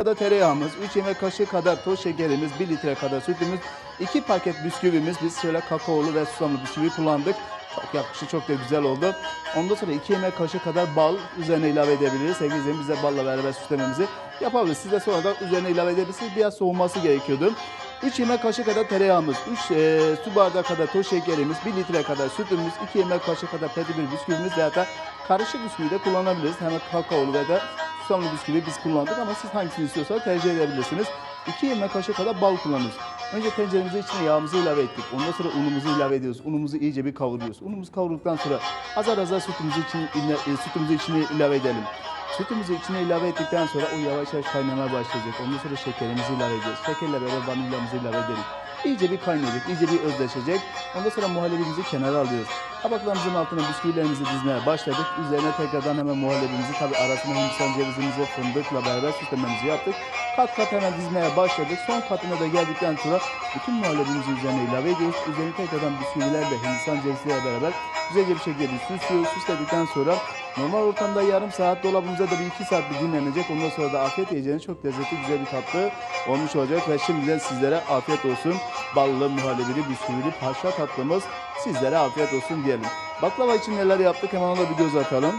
kadar tereyağımız, 3 yemek kaşığı kadar toz şekerimiz, 1 litre kadar sütümüz, 2 paket bisküvimiz. Biz şöyle kakaolu ve susamlı bisküvi kullandık. Çok yakıştı, çok da güzel oldu. Ondan sonra 2 yemek kaşığı kadar bal üzerine ilave edebiliriz. Sevgili izleyicilerim biz de balla beraber süslememizi yapabiliriz. Siz de sonradan üzerine ilave edebilirsiniz. Biraz soğuması gerekiyordu. 3 yemek kaşığı kadar tereyağımız, 3 su bardağı kadar toz şekerimiz, 1 litre kadar sütümüz, 2 yemek kaşığı kadar petibir bisküvimiz veya da karışık bisküvi de kullanabiliriz. Hem kakaolu ve de susamlı bisküvi biz kullandık ama siz hangisini istiyorsanız tercih edebilirsiniz. 2 yemek kaşığı kadar bal kullanıyoruz. Önce tenceremize içine yağımızı ilave ettik. Ondan sonra unumuzu ilave ediyoruz. Unumuzu iyice bir kavuruyoruz. Unumuzu kavurduktan sonra azar azar sütümüzü içine, e, sütümüzü içine ilave edelim. Sütümüzü içine ilave ettikten sonra o yavaş yavaş kaynamaya başlayacak. Ondan sonra şekerimizi ilave edeceğiz. Şekerle beraber vanilyamızı ilave edelim. İyice bir kaynayacak, iyice bir özleşecek. Ondan sonra muhallebimizi kenara alıyoruz. Tabaklarımızın altına bisküvilerimizi dizmeye başladık. Üzerine tekrardan hemen muhallebimizi tabi arasına hindistan cevizimizi fındıkla beraber süslememizi yaptık. Kat kat hemen dizmeye başladık. Son katına da geldikten sonra bütün muhallebimizi üzerine ilave ediyoruz. Üzerine tekrardan bisküvilerle hindistan ceviziyle beraber güzelce bir şekilde süslüyoruz. Süsledikten sonra normal ortamda yarım saat dolabımıza da bir iki saat bir dinlenecek. Ondan sonra da afiyet yiyeceğiniz çok lezzetli güzel bir tatlı olmuş olacak. Ve şimdiden sizlere afiyet olsun. Ballı, muhallebili, bisküvili, paşa tatlımız sizlere afiyet olsun diyelim. Baklava için neler yaptık hemen ona bir göz atalım.